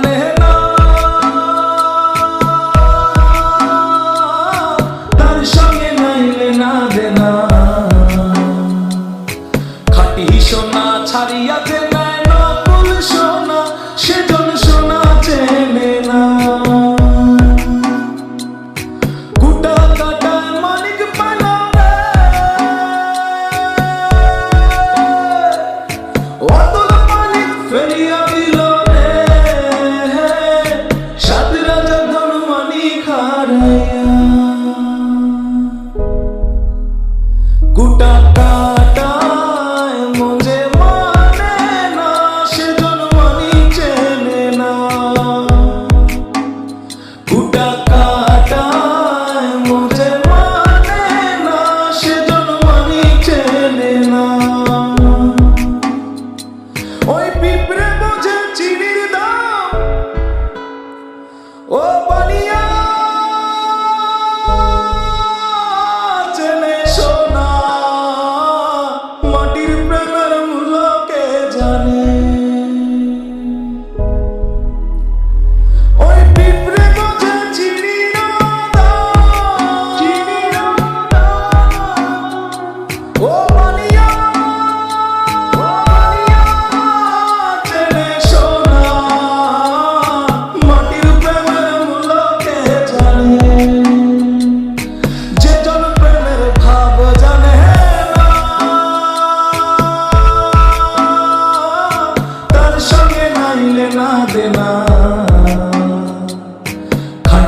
Dame Oh.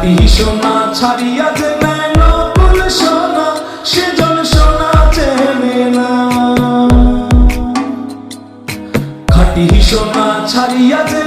খাঁটি সোনা ছাড়িয়া যে নেন ফুল সোনা সেজন সোনা চেনে না। খাঁটি ছাড়িয়া যে